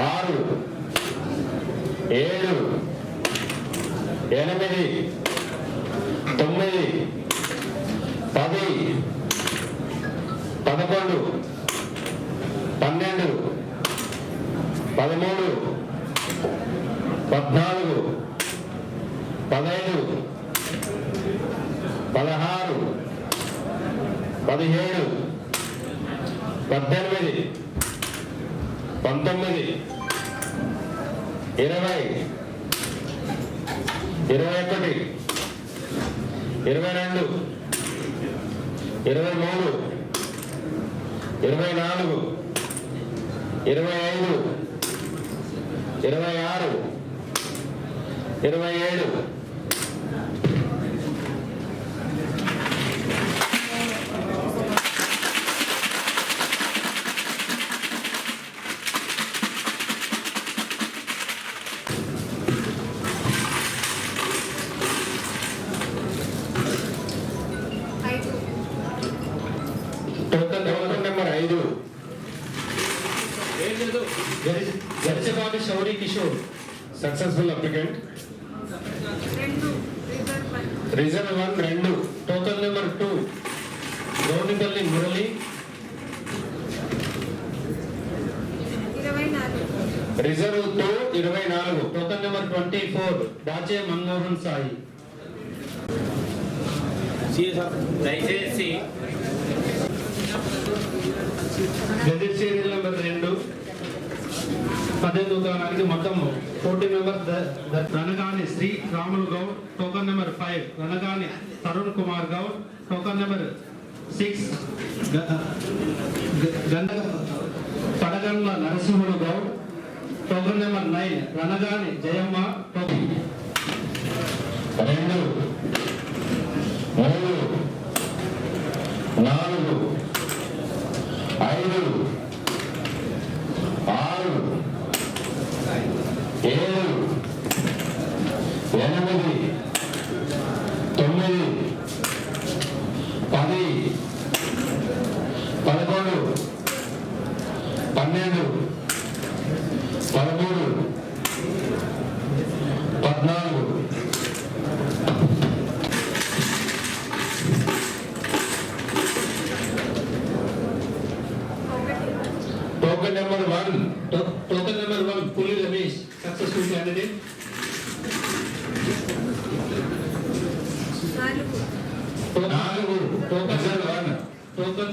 ఆరు ఏడు ఎనిమిది తొమ్మిది పది పదకొండు పన్నెండు పదమూడు పద్నాలుగు పదహైదు పదహారు పదిహేడు పద్దెనిమిది పంతొమ్మిది. ఇరవై. ఇరవై ఒకటి. ఇరవై రెండు. ఇరవై మూడు. ఇరవై నాలుగు. ఇరవై ఐదు. ఇరవై ఆరు. ఇరవై ఏడు. Garichapati Shauri Kishore successful applicant reserve one రెండు. Token number two Gounipalli Murali reserve two ఇరవై నాలుగు. టోకన్ నెంబర్ ట్వంటీ ఫోర్ దాచే మన్మోహన్ సాయి దయచేసి గెజెట్ సీరియల్ నెంబర్ రెండు. పద్దెనిమిది ఉద్యోగానికి మొత్తం forty members Ranagani Sri Ramulu Goud token number five Ranagani Tarun Kumar Goud token number six Gandha Padagandla Narasimhudu Goud token number nine Ranagani Jayamma token రెండు మూడు నాలుగు ఐదు ఆరు ఏడు ఎనిమిది తొమ్మిది పది పదకొండు పన్నెండు పదమూడు పద్నాలుగు token number one token number one Puli Ramesh successful candidate నాలుగు నాలుగు టోకన్ రిజర్వ్ వన్ టోకన్